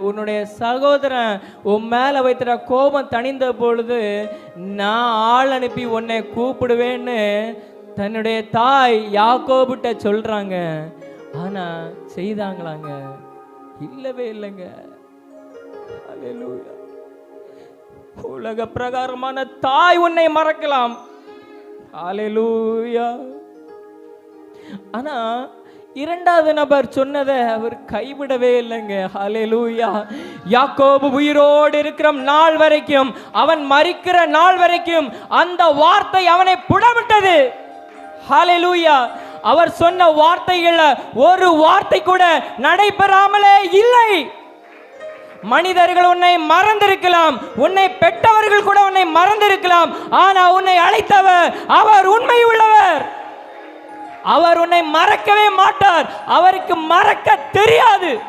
உன்னுடைய சகோதரன் உன் மேல வைத்திர கோபம் தணிந்த பொழுது நான் ஆள் அனுப்பி உன்னை கூப்பிடுவேன்னு தன்னுடைய தாய் யாக்கோபிட்ட சொல்றாங்க. ஆனா செய்தாங்களாங்க. இல்லவே இல்லைங்க. உலக பிரகாரமான தாய் உன்னை மறக்கலாம். ஆனா இரண்டாவது நபர் சொன்னதை அவர் கைவிடவே இல்லைங்க. ஹalleluya. யாக்கோபு உயிரோடு இருக்கிற நாள் வரைக்கும். அவன் மறிக்கிற நாள் வரைக்கும் அந்த வார்த்தை அவனை புடமிட்டது லூயா அவர் சொன்ன வார்த்தைகள ஒரு வார்த்தை கூட நடைபெறாமலே இல்லை. மனிதர்கள் உன்னை மறந்திருக்கலாம். உன்னை பெற்றவர்கள் கூட உன்னை மறந்திருக்கலாம். ஆனா உன்னை அழைத்தவர் அவர் உண்மை உள்ளவர். அவர் உன்னை மறக்கவே மாட்டார். அவருக்கு மறக்க தெரியாது.